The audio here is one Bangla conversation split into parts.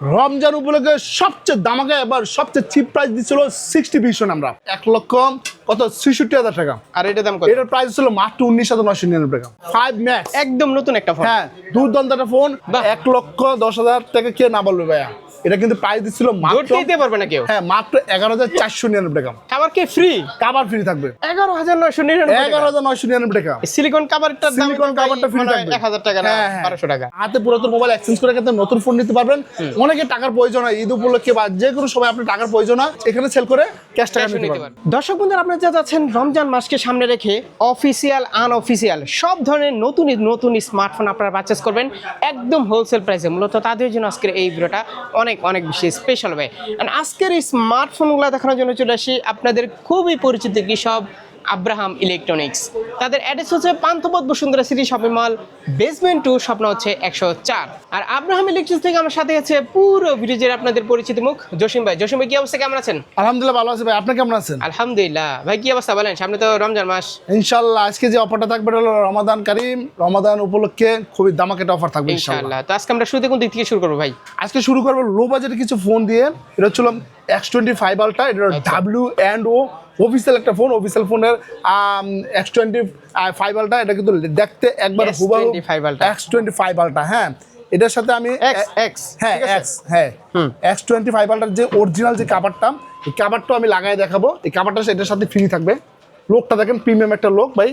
রমজান উপলক্ষে সবচেয়ে দামাকে এবার সবচেয়ে চিপ প্রাইস দিচ্ছিল সিক্সটি ভিশন আমরা এক লক্ষ কত? ছেষট্টি হাজার টাকা। আর এটা দাম কত? এটার প্রাইস ছিল মাত্র উনিশ হাজার নয়শো নিরানব্বই টাকা। ফাইভ ম্যাক্স একদম নতুন একটা ফোন হ্যাঁ দুর্দান্ত একটা ফোন বা এক লক্ষ দশ হাজার টাকা কে না বলবে ভাইয়া? এটা কিন্তু প্রাইস দিচ্ছিল মাত্র দিতে পারবে না কেউ। হ্যাঁ মাত্র এগারো হাজার চারশো নিরানব্বই টাকা। খাবার কি ফ্রি কাবার ফ্রি থাকবে। এগারো হাজার নয়শো নিরানব্বই এগারো হাজার নয়শো নিরানব্বই টাকা। সিলিকন কাভারটার দাম সিলিকন কাভারটা ফ্রি থাকবে। এক হাজার টাকা না হ্যাঁ, হ্যাঁ। বারোশো টাকা। হাতে পুরাতন মোবাইল এক্সচেঞ্জ করে কিন্তু নতুন ফোন নিতে পারবেন। অনেকে টাকার প্রয়োজন হয়। ঈদ উপলক্ষে বা যে কোনো সময় আপনার টাকার প্রয়োজন হয় এখানে সেল করে ক্যাশ টাকা নিতে নিতে পারবেন। দর্শক বন্ধুরা আপনারা যা যাচ্ছেন রমজান মাসকে সামনে রেখে অফিসিয়াল আনঅফিসিয়াল সব ধরনের নতুন নতুন স্মার্টফোন আপনারা পারচেস করবেন একদম হোলসেল প্রাইসে মূলত তাদের জন্য আজকের এই ভিডিওটা অনেক অনেক বেশি স্পেশাল হবে। অ্যান্ড আজকের এই স্মার্টফোনগুলো দেখানোর জন্য চলে আসি আপনাদের খুবই পরিচিত কী সব আব্রাহাম ইলেকট্রনিক্স। তাদের অ্যাড্রেস হচ্ছে Panthapath Bashundhara city shopping mall basement two স্বপ্ন হচ্ছে একশো চার। আর আব্রাহাম ইলেকট্রিক্স থেকে আমার সাথে আছে পুরো ব্রিজের আপনাদের পরিচিত মুখ জসিম ভাই। জসিম ভাই কি অবস্থা? কেমন আছেন? আলহামদুলিল্লাহ ভালো আছে ভাই। আপনি কেমন আছেন? আলহামদুলিল্লাহ। ভাই কি অবস্থা বলেন? সামনে তো রমজান মাস। ইনশাল্লাহ আজকে যে অফারটা থাকবে হলো রমাদান কারিম। রমাদান উপলক্ষে খুবই দামাকেটা অফার থাকবে ইনশাল্লাহ তো আজকে আমরা শুরুতে কোন দিক থেকে শুরু করব ভাই? আজকে শুরু করব লো বাজেটের কিছু ফোন দিয়ে। এটা হচ্ছিল x twenty five ultra W and O official একটা ফোন অফিসিয়াল ফোনের এক্স টোয়েন্টি ফাইভ আলটা এটা কিন্তু দেখতে একবার হুবাহু এক্স টোয়েন্টি ফাইভ আলটা হ্যাঁ। এটার সাথে আমি এক্স হ্যাঁ এক্স হ্যাঁ। এক্স টোয়েন্টি ফাইভ আলটার যে অরিজিনাল যে কাভারটা এই কাভারটাও আমি লাগাই দেখাবো। এই কাভারটা এটার সাথে ফ্রি থাকবে। লোকটা দেখেন প্রিমিয়াম একটা লোক ভাই।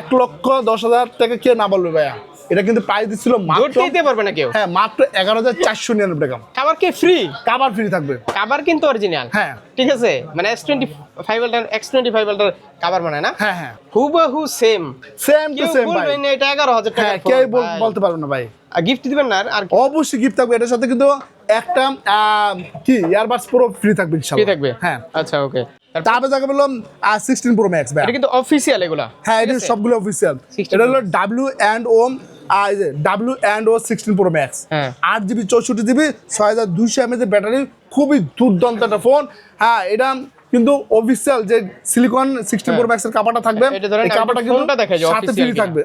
এক লক্ষ দশ হাজার টাকা কে না বলবে ভাইয়া? এটা কিন্তু প্রাইস দিচ্ছিল মাত্র দিতে পারবে না কেউ। হ্যাঁ মাত্র এগারো হাজার চারশো নিরানব্বই টাকা। খাবার কি ফ্রি কাবার ফ্রি থাকবে। কাবার কিন্তু অরিজিনাল হ্যাঁ। ঠিক আছে? মানে এক্স টোয়েন্টি ফাইভ আল্টার এক্স টোয়েন্টি ফাইভ আল্টার কাবার মানে না? হ্যাঁ হ্যাঁ। হুবহু সেম সেম টু সেম ভাই। বলবেন এটা এগারো হাজার টাকা হ্যাঁ কেউ বলতে পারবে না ভাই। গিফট দিবেন না আর অবশ্যই গিফট থাকবে। এটার সাথে কিন্তু একটা কি? ইয়ারবাডস প্রো ফ্রি থাকবে ফ্রি ইনশাআল্লাহ থাকবে? হ্যাঁ। আচ্ছা ওকে তারপরে যাকে বললাম সিক্সটিন প্রো ম্যাক্স ভাই এটা কিন্তু অফিসিয়াল এগুলা। হ্যাঁ এটা সবগুলো অফিসিয়াল এটা হলো W and O W and O sixteen pro max হ্যাঁ। আট জিবি চৌষট্টি জিবি ছয় হাজার দুইশো এমএচ এর ব্যাটারি খুবই দুর্দান্ত একটা ফোন হ্যাঁ এটা কিন্তু অফিসিয়াল যে সিলিকন সিক্সটিন প্রো ম্যাক্স এর কাপড়টা থাকবে এই কাপড়টা কিন্তু সাথে ফ্রি থাকবে।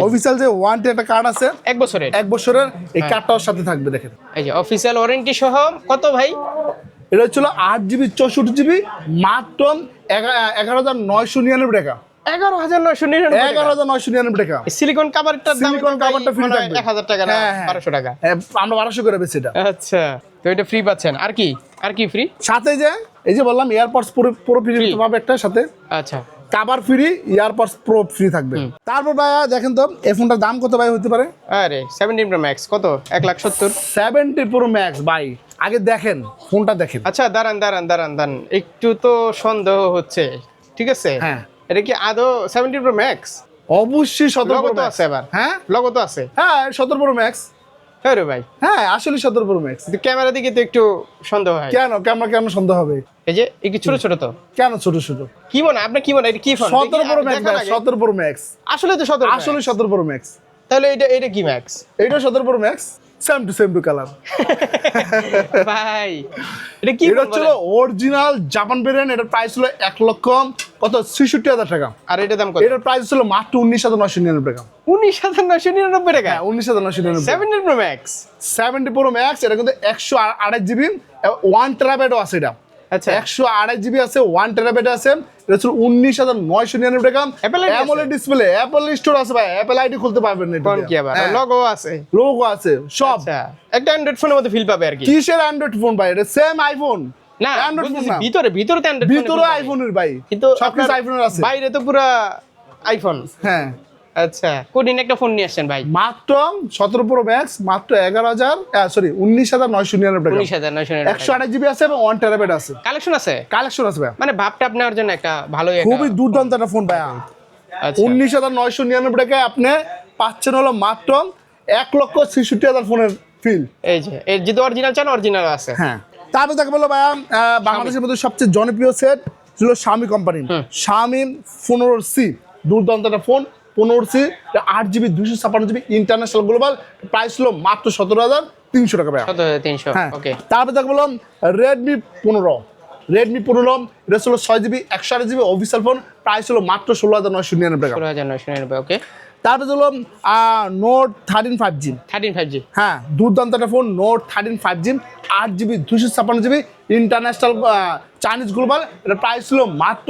অফিসিয়াল যে। ওয়ারেন্টি একটা কার্ড আছে এক বছরের। এক বছরের এই হ্যাঁ। কার্ডটাও সাথে থাকবে দেখেন। এই যে অফিসিয়াল ওয়ারেন্টি সহ কত ভাই? এটা হচ্ছিল আট জিবি চৌষট্টি জিবি মাত্র এগা- এগারো হাজার নয়শো নিরানব্বই টাকা। এগারো হাজার নয়শো নিরানব্বই এগারো হাজার নয়শো নিরানব্বই টাকা। সিলিকন কাভারটার সিলিকন কাভারটা ফ্রি থাকবে। এক হাজার টাকা না হ্যাঁ, হ্যাঁ। বারোশো টাকা। হ্যাঁ, আমরা বারোশো করে বেশি এটা। আচ্ছা তো এটা ফ্রি পাচ্ছেন। আর কি? আর কি ফ্রি সাথে যে এই যে বললাম এয়ারপডস পুরো পুরো ফ্রি। পাবে একটা সাথে। আচ্ছা। ফ্রি প্রো ফ্রি থাকবে। তারপর ভাইয়া দেখেন তো এই ফোনটার দাম কত ভাই হতে পারে? আরে সেভেন্টিন প্রো ম্যাক্স কত? এক লাখ সত্তর? সেভেন্টি প্রো ম্যাক্স ভাই। আগে দেখেন ফোনটা দেখেন। আচ্ছা দাঁড়ান দাঁড়ান দাঁড়ান দাঁড়ান। একটু তো সন্দেহ হচ্ছে ঠিক আছে? হ্যাঁ। এটা কি আদৌ সেভেন্টিন প্রো ম্যাক্স অবশ্যই সতেরো প্রো আছে এবার। হ্যাঁ? লগো তো আছে? হ্যাঁ সতেরো প্রো ম্যাক্স হ্যাঁ রে ভাই। হ্যাঁ আসলে সতেরো প্রো ম্যাক্স কিন্তু ক্যামেরা দিকে তো একটু সন্দেহ হয়। কেন? ক্যামেরা কেন সন্দেহ হবে? এই যে একটু ছোট ছোট তো? কেন ছোট ছোট? কি হয়? আপনি কি হয়? এটা কি ফোন সতেরো প্রো ম্যাক্স সতেরো প্রো ম্যাক্স আসলে তো সতেরো আসলে সতেরো প্রো ম্যাক্স তাহলে এটা এটা কি ম্যাক্স এইটা সতেরো pro max same to same to colour ভাই এটা কি এটা ছিল অরিজিনাল জাপান ভেরিয়েন্ট এটার প্রাইস ছিল এক লক্ষ কত? ছেষট্টি হাজার টাকা। আর এটা দাম কত? এটার প্রাইস ছিল মাত্র উনিশ হাজার নয়শো নিরানব্বই টাকা। উনিশ হাজার নয়শো নিরানব্বই টাকা? হ্যাঁ উনিশ হাজার নয়শো নিরানব্বই seventeen pro max seventy pro max এটা কিন্তু একশো আড়াই জিবি ওয়ান টেরাবাইটও আছে এটা। আচ্ছা। একশো আড়াই জিবি আছে ওয়ান টেরাবাইট আছে এটা উনিশ হাজার নয়শো নিরানব্বই টাকা। অ্যামোলেড ডিসপ্লে অ্যাপল স্টোর আছে ভাই অ্যাপল আইডি খুলতে পারবেন কি আবার? লগো আছে। লোগো আছে সব। আচ্ছা। একটা অ্যান্ড্রয়েড ফোনের মধ্যে ফিল পাবে আর কি। কিসের অ্যান্ড্রয়েড ফোন ভাই? এটা সেম আইফোন না অ্যান্ড্রয়েড ফোন না। ভিতরে ভিতরে অ্যান্ড্রয়েড ভিতরে আইফোনের ভাই। কিন্তু সব কিছু আইফোনের আছে। বাইরে তো পুরো আইফোন হ্যাঁ। আচ্ছা কোনদিন একটা ফোন নিয়ে আসছেন ভাই। মাত্র সতেরো প্রো ম্যাক্স মাত্র এগারো হাজার সরি উনিশ হাজার নয়শো নিরানব্বই উনিশ হাজার নয়শো একশো আঠাশ জিবি আছে এবং ওয়ান টেরাবাইট আছে। কালেকশন আছে? কালেকশন আছে ভাই মানে ভাবটা আপনার জন্য একটা একটা খুবই দুর্দান্ত একটা ফোন ভাই আচ্ছা। উনিশ হাজার নয়শো নিরানব্বই টাকায় আপনি পাচ্ছেন হলো মাত্র এক লক্ষ ছেষট্টি হাজার ফোনের ফিল এই যে এর যদি অরিজিনাল চান অরিজিনাল আছে। হ্যাঁ। তারপর দেখে বলল ভাইয়া বাংলাদেশের মধ্যে সবচেয়ে জনপ্রিয় সেট ছিল স্বামী কোম্পানি স্বামী পনেরো সি দুর্দান্ত একটা ফোন পনেরো সি আট জিবি দুশো ছাপান্ন জিবি ইন্টারন্যাশনাল গ্লোবাল প্রাইস ছিল মাত্র সতেরো হাজার তিনশো টাকা কত তিনশো হ্যাঁ ওকে তারপর দেখে বললাম রেডমি পনেরো রেডমি পনেরো এটা ছিল ছয় জিবি একশো আট জিবি অফিসিয়াল ফোন প্রাইস হলো মাত্র ষোলো হাজার নয়শো নিরানব্বই টাকা। ষোলো হাজার নয়শো নিরানব্বই ওকে তারপরে হলো note thirteen five G thirteen five G হ্যাঁ দুর্দান্ত একটা phone note thirteen five G আট জিবি দুশো ছাপ্পান্ন জিবি ইন্টারন্যাশনাল চাইনিজ গ্লোবাল এটা প্রাইস ছিল মাত্র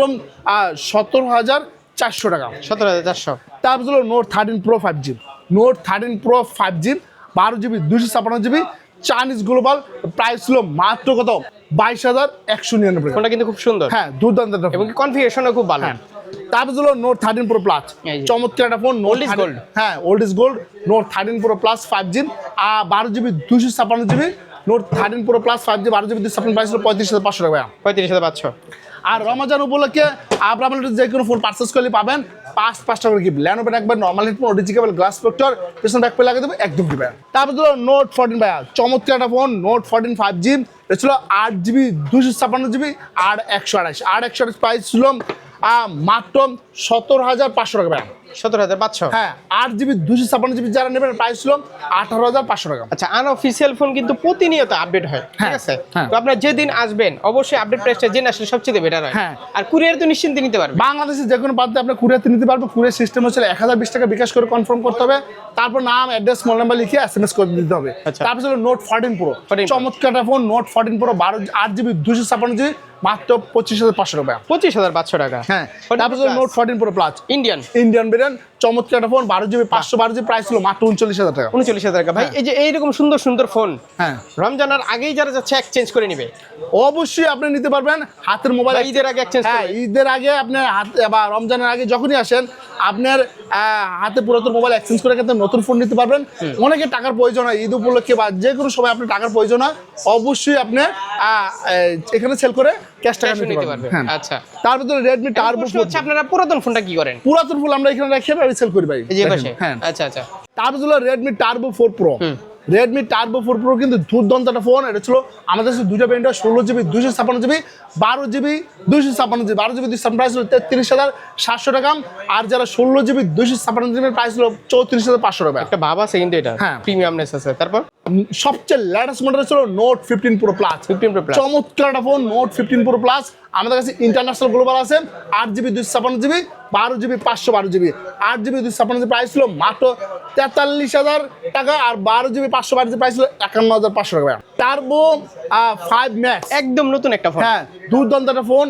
সতেরো হাজার চারশো টাকা। সতেরো হাজার চারশো। তারপর হলো note thirteen pro five G note thirteen pro five G বারো জিবি দুশো ছাপান্ন জিবি চাইনিজ গ্লোবাল প্রাইস ছিল মাত্র কত? বাইশ হাজার একশো নিরানব্বই। ফোনটা কিন্তু খুব সুন্দর। হ্যাঁ দুর্দান্ত এবং কনফিগারেশনও খুব ভালো। হ্যাঁ। তারপর হলো নোট থার্টিন প্রো প্লাস চমৎকার একটা ফোন নোট Old গোল্ড হ্যাঁ old is gold note thirteen pro plus five G আর বারো জিবি দুশো ছাপান্ন GB note thirteen pro plus five G বারো জিবি দুশো ছাপ্পান্ন প্রাইস ছিল পঁয়ত্রিশ হাজার পাঁচশো টাকা পঁয়ত্রিশ হাজার পাঁচশো। আর রমজান উপলক্ষে আপনার যে কোনো ফোন পারচেস করলে পাবেন পাঁচ পাঁচটা করে গিফট ল্যানোভেন একবার normal headphone OTG cable glass protector পেছনে ব্যাক পে লাগিয়ে দেবে, একদম দিবেন তারপর ধরো নোট ফোরটিন ভাইয়া, চমৎকার একটা phone note fourteen five G এটা ছিল আট জিবি দুশো ছাপ্পান্ন জিবি আর একশো আঠাশ আর একশো আঠাশ প্রাইস ছিল মাত্র সতেরো হাজার পাঁচশো টাকা ভাইয়া। সতেরো হাজার পাঁচশো? হ্যাঁ আট জিবি দুশো ছাপ্পান্ন জিবি যারা নেবেন প্রাইস ছিল আঠারো হাজার পাঁচশো টাকা। আচ্ছা আনঅফিসিয়াল ফোন কিন্তু প্রতিনিয়ত আপডেট হয় ঠিক হ্যাঁ, আছে? হ্যাঁ। তো আপনার যেদিন আসবেন অবশ্যই আপডেট প্রাইসটা জেনে আসলে সবচেয়ে বেটার হয়। হ্যাঁ। আর কুরিয়ার তো নিশ্চিন্তে নিতে পারবে। বাংলাদেশে যে কোনো প্রান্তে আপনি কুরিয়াতে নিতে পারবেন কুরিয়ার সিস্টেম হচ্ছে এক হাজার বিশ টাকা বিকাশ করে কনফার্ম করতে হবে। তারপর নাম অ্যাড্রেস মোবাইল নাম্বার লিখে এস এম এস করে দিতে হবে। আচ্ছা। তারপর নোট ফোরটিন প্রো 14 চমৎকার ফোন নোট ফোরটিন প্রো বারো আট জিবি দুশো ছাপ্পান্ন জিবি মাত্র পঁচিশ হাজার পাঁচশো টাকা। পঁচিশ হাজার পাঁচশো টাকা। হ্যাঁ তারপর note fourteen pro plus Indian Indian brand চমৎকার একটা ফোন বারো জিবি পাঁচশো বারো জিবি প্রাইস ছিল মাত্র উনচল্লিশ হাজার টাকা। উনচল্লিশ হাজার টাকা। ভাই এই যে এইরকম সুন্দর সুন্দর ফোন হ্যাঁ। রমজানের আগেই যারা যাচ্ছে এক্সচেঞ্জ করে নিবে। অবশ্যই আপনি নিতে পারবেন। হাতের মোবাইল ঈদের আগে এক্সচেঞ্জ হ্যাঁ ঈদের আগে আপনার হাতে বা রমজানের আগে যখনই আসেন আপনার হাতে পুরাতন মোবাইল এক্সচেঞ্জ করে কিন্তু নতুন ফোন নিতে পারবেন। অনেকে টাকার প্রয়োজন হয় ঈদ উপলক্ষে বা যে কোনো সময় আপনার টাকার প্রয়োজন হয় অবশ্যই আপনি এখানে সেল করে ক্যাশ টাকা নিতে পারবে হ্যাঁ। আচ্ছা। তার ভিতরে রেডমি টার্বো প্রশ্ন হচ্ছে আপনারা পুরাতন ফোনটা কি করেন? পুরাতন ফুল আমরা এখানে রেখে আমি সেল করি ভাই। এই যে পাশে? হ্যাঁ। আচ্ছা আচ্ছা। তারপর হলো Redmi Turbo four pro Redmi Turbo four pro কিন্তু দুর্দান্ত একটা ফোন এটা ছিল আমাদের কাছে দুইটা ব্র্যান্ড ষোলো জিবি দুইশো ছাপ্পান্ন জিবি বারো জিবি দুইশো ছাপ্পান্ন জিবি বারো জিবি ছাপ্পান্ন প্রাইস ছিল তেত্রিশ হাজার সাতশো টাকা আর যারা ষোলো জিবি দুইশো ছাপ্পান্ন জিবির প্রাইস ছিল চৌত্রিশ হাজার পাঁচশো টাকা। একটা ভাব আছে কিন্তু এটা হ্যাঁ। প্রিমিয়ামনেস আছে। তারপর? সবচেয়ে লেটেস্ট মডেল ছিল note fifteen pro plus 15 Pro Plus। চমৎকার একটা phone note fifteen pro plus আমাদের কাছে ইন্টারন্যাশনাল গ্লোবাল আছে আট জিবি দুইশো ছাপ্পান্ন জিবি বারো জিবি পাঁচশো বারো জিবি আট জিবি দুইশো ছাপ্পান্ন জিবি প্রাইস ছিল মাত্র তেতাল্লিশ হাজার টাকা আর বারো জিবি পাঁচশো বারো জিবি প্রাইস ছিল একান্ন হাজার পাঁচশো টাকা। টার্বো ফাইভ ম্যাক্স একদম নতুন একটা ফোন হ্যাঁ দুর্দান্ত একটা ফোন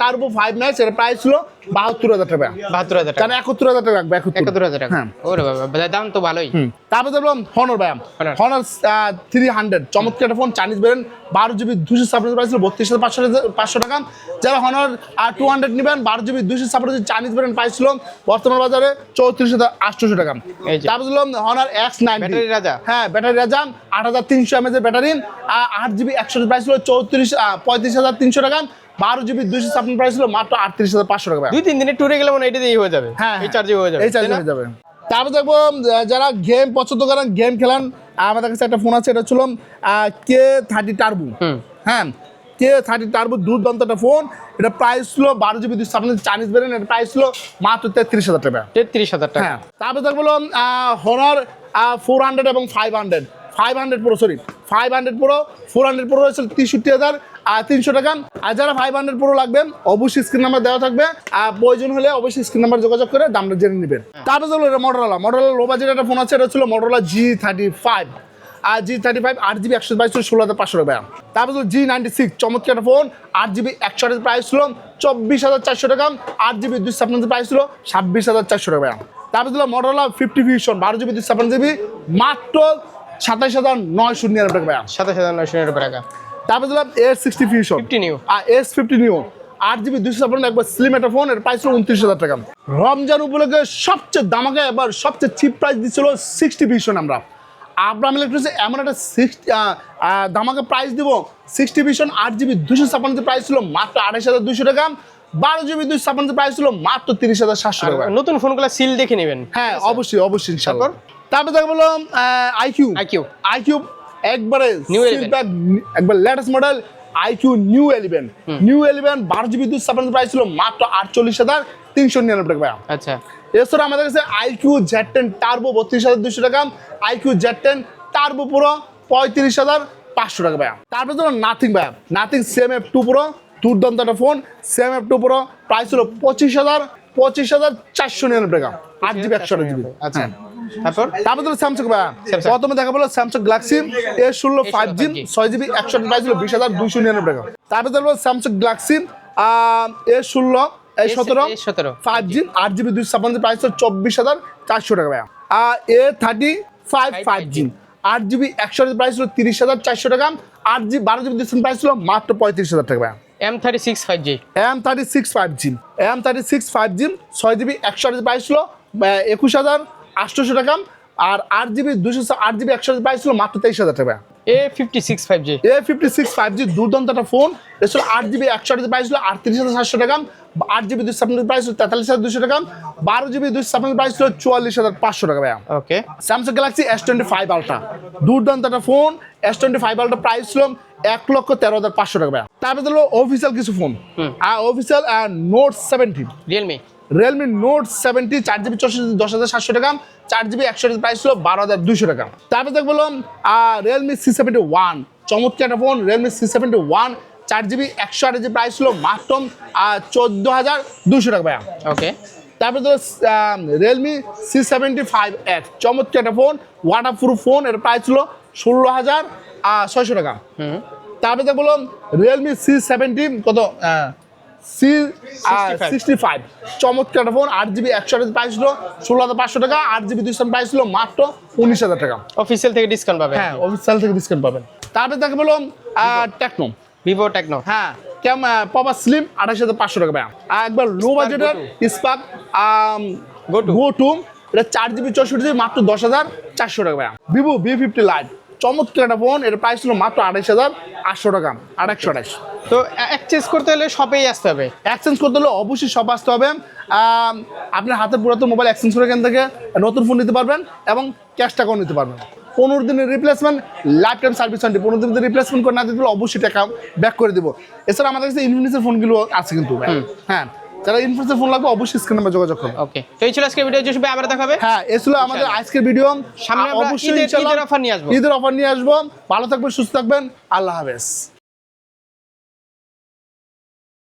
টার্বো ফাইভ ম্যাক্স এর প্রাইস ছিল বাহাত্তর হাজার টাকা। বাহাত্তর হাজার টাকা। একাত্তর হাজার টাকা রাখবে একাত্তর। হাজার টাকা। হ্যাঁ। ওরে বাবা দাম তো ভালোই। তারপর দেখলাম হনর ব্যায়াম। হনর থ্রি হান্ড্রেড চমৎকার একটা ফোন চাইনিজ বেরেন বারো জিবি দুশো ছাপ্পান্ন প্রাইস ছিল বত্রিশ হাজার পাঁচশো পাঁচশো টাকা। যারা হনর টু হান্ড্রেড নেবেন বারো জিবি দুশো ছাপ্পান্ন চাইনিজ বেরেন প্রাইস ছিল বর্তমান বাজারে চৌত্রিশ হাজার আটশোশো টাকা। তারপর দিলাম হনার এক্স নাইন ব্যাটারি রাজা। হ্যাঁ ব্যাটারি রাজা আট হাজার তিনশো এমএজ এর ব্যাটারি আট জিবি একশো প্রাইস ছিল চৌত্রিশ পঁয়ত্রিশ হাজার তিনশো টাকা। বারো জিবি দুইশো ছাপ্পান্ন প্রাইস ছিল মাত্র আটত্রিশ হাজার পাঁচশো টাকা। দুই তিন দিনে ট্যুরে গেলে মনে হয় এটা দিয়েই হয়ে যাবে। হ্যাঁ এই চার্জে হয়ে যাবে এই চার্জে? হয়ে যাবে। তারপর দেখব যারা গেম পছন্দ করেন গেম খেলান আমাদের কাছে একটা ফোন আছে এটা ছিল কে থার্টি টার্বু হ্যাঁ কে থার্টি টার্বু দুর্দান্ত একটা ফোন এটা প্রাইস ছিল বারো জিবি দুশো ছাপ্পান্ন চাইনিজ বেরেন এটা প্রাইস ছিল মাত্র তেত্রিশ হাজার টাকা। তেত্রিশ হাজার টাকা। হ্যাঁ তারপর দেখব হনার ফোর হান্ড্রেড এবং five hundred five hundred pro sorry five hundred pro four hundred pro হয়েছিল তেষট্টি হাজার আর তিনশো টাকা। আর যারা ফাইভ হান্ড্রেড প্রো লাগবে, অবশ্যই স্ক্রিন নাম্বার দেওয়া থাকবে। আর প্রয়োজন হলে অবশ্যই স্ক্রিন নাম্বার যোগাযোগ করে দামটা জেনে নেবেন। তারপর দেখল এটা মটোরোলা মটোরোলা লো বাজেট একটা ফোন আছে, এটা ছিল মটোরোলা জি থার্টি ফাইভ আর জি থার্টি ফাইভ আট জিবি একশো বাইশ ষোলো হাজার পাঁচশো টাকা। তারপর জি নাইনটি সিক্স চমৎকার একটা ফোন আট জিবি একশো আটের প্রাইস ছিল, চব্বিশ হাজার চারশো টাকা। আট জিবি দুশো ছাপ্পান্ন প্রাইস ছিল, ছাব্বিশ হাজার চারশো টাকা। তারপর ছিল মটোরোলা ফিফটি ফিউশন বারো জিবি দুশো জিবি মাত্র সাতাইশ হাজার নয়শো নিরানব্বই টাকা সাতাশ হাজার নয়শো নিরানব্বই টাকা। তারপর দিলাম এস সিক্সটি ফিউশন 50 new। আর এস ফিফটি নিউ আট জিবি দুশো ছাপ্পান্ন একবার স্লিম একটা ফোন এর প্রাইস ছিল উনত্রিশ হাজার টাকা। রমজান উপলক্ষে সবচেয়ে দামাকে এবার সবচেয়ে চিপ প্রাইস দিচ্ছিল সিক্সটি ফিউশন আমরা। আব্রাম ইলেকট্রিক্সে এমন একটা সিক্সটি দামাকে প্রাইস দিব। সিক্সটি ভিশন আট জিবি দুশো ছাপ্পান্ন প্রাইস ছিল মাত্র আঠাশ হাজার দুশো টাকা। বারো জিবি দুশো ছাপ্পান্ন প্রাইস ছিল মাত্র তিরিশ হাজার সাতশো টাকা। নতুন ফোনগুলো সিল দেখে নেবেন। হ্যাঁ অবশ্যই অবশ্যই ইনশাআল্লাহ তারপর? তারপর দেখো বলো আইকিউ আইকিউ আইকিউ একবারে New seal 11 pack, একবার latest model iQOO new eleven new eleven বারো জিবি দুশো ছাপ্পান্ন প্রাইস ছিল মাত্র আটচল্লিশ হাজার তিনশো নিরানব্বই টাকা আচ্ছা। এছাড়া আমাদের কাছে আইকিউ জেড টেন টার্বো বত্রিশ হাজার দুশো টাকা আইকিউ জেড টেন টার্বো পুরো পঁয়ত্রিশ হাজার পাঁচশো টাকা ভাইয়া। তারপরে ধরো নাথিং ভাইয়া nothing same F two pro দুর্দান্ত একটা phone CMF two pro price হলো পঁচিশ হাজার পঁচিশ হাজার চারশো নিরানব্বই টাকা। আট জিবি একশো জিবি আচ্ছা। তারপর? তারপর ধরো স্যামসাং ভাইয়া প্রথমে দেখা বলো স্যামসাং গ্যালাক্সি এ ষোলো ফাইভ জি ছয় জিবি একশো প্রাইস হলো বিশ হাজার দুইশো নিরানব্বই টাকা। তারপরে দেখব স্যামসাং গ্যালাক্সি এ ষোলো এই সতেরো সতেরো। Five G. আট জিবি দুইশো ছাপ্পান্ন প্রাইস হলো চব্বিশ হাজার চারশো টাকা ভাইয়া। আর A thirty five five G আট জিবি একশো প্রাইস হলো তিরিশ হাজার চারশো টাকা। আট জিবি বারো জিবি দুইশো প্রাইস হলো মাত্র পঁয়ত্রিশ হাজার টাকা ভাইয়া। M thirty six five G M thirty six five G M thirty six five G ছয় জিবি একশো আট প্রাইস ছিল একুশ হাজার আটশোশো টাকা আর আট জিবি দুশো আট জিবি একশো প্রাইস ছিল মাত্র তেইশ হাজার টাকা A fifty six five G A fifty six five G দুর্দান্ত একটা ফোন এটা ছিল আট জিবি একশো আট প্রাইস ছিল আটত্রিশ হাজার সাতশো টাকা আট জিবি দুশো ছাপ্পান্ন প্রাইস ছিল তেতাল্লিশ হাজার দুশো টাকা বারো জিবি দুশো ছাপ্পান্ন প্রাইস ছিল চুয়াল্লিশ হাজার পাঁচশো টাকা ভাইয়া। Okay. Samsung Galaxy S twenty five ultra দুর্দান্ত একটা phone S twenty five ultra price ছিল এক লক্ষ তেরো হাজার পাঁচশো টাকা ভাইয়া। তারপরে হলো অফিসিয়াল কিছু ফোন আর official note seventeen Realme Realme note seventy চার জিবি চৌষট্টি দশ হাজার সাতশো টাকা চার জিবি একশো প্রাইস ছিল বারো হাজার দুশো টাকা। তারপরে দেখ বললাম রিয়েলমি সি সেভেন্টি ওয়ান চমৎকার একটা phone Realme C seventy one চার জিবি একশো আট জিবি প্রাইস ছিল মাত্র চোদ্দ হাজার দুশো টাকা ভাইয়া। ওকে তারপরে তো Realme C seventy five X চমৎকার একটা ফোন ওয়াটার প্রুফ ফোন এর প্রাইস ছিল ষোলো হাজার ছয়শো টাকা। হুম। তারপরে তো বললাম রিয়েলমি সি সেভেন্টি কত সি সিক্সটি ফাইভ চমৎকার ফোন আট জিবি একশো আট প্রাইস ছিল ষোলো হাজার পাঁচশো টাকা আট জিবি দুইশো প্রাইস ছিল মাত্র উনিশ হাজার টাকা। অফিসিয়াল থেকে ডিসকাউন্ট পাবে হ্যাঁ অফিসিয়াল থেকে ডিসকাউন্ট পাবেন। তারপরে তাকে বললাম টেকনো ভিভো টেকনো হ্যাঁ কেম পাপা স্লিম আঠাশ হাজার পাঁচশো টাকা ভাইয়া। একবার লো বাজেটের স্পার্ক। গো টু এটা চার জিবি চৌষট্টি জিবি মাত্র দশ হাজার চারশো টাকা ভাইয়া। ভিভো বি ফিফটি লাইট চমৎকার একটা ফোন এর প্রাইস ছিল মাত্র আঠাইশ হাজার আটশো টাকা আর একশো আঠাইশ তো এক্সচেঞ্জ করতে হলে শপেই আসতে হবে? এক্সচেঞ্জ করতে হলে অবশ্যই সব আসতে হবে। আপনার হাতে পুরাতন মোবাইল এক্সচেঞ্জ করে এখান থেকে নতুন ফোন নিতে পারবেন এবং ক্যাশ টাকাও নিতে পারবেন। পনেরো দিনের replacement lifetime service warranty পনেরো দিনের রিপ্লেসমেন্ট করে না দিতে হলে অবশ্যই টাকা ব্যাক করে দেবো। এছাড়া আমাদের কাছে ইনফিনিক্সের ফোনগুলো আছে কিন্তু। হ্যাঁ যারা ইনফ্লুয়েন্সার ফোন লাগবে অবশ্যই স্ক্রিনে নাম্বার যোগাযোগ করুন ওকে তো এই ছিল আজকের ভিডিও যে আবার দেখাবে। হ্যাঁ এই ছিল আমাদের আজকের ভিডিও সামনে আমরা ঈদের- অফার নিয়ে আসব। ঈদের অফার নিয়ে আসব। ভালো থাকবেন সুস্থ থাকবেন। আল্লাহ হাফেজ।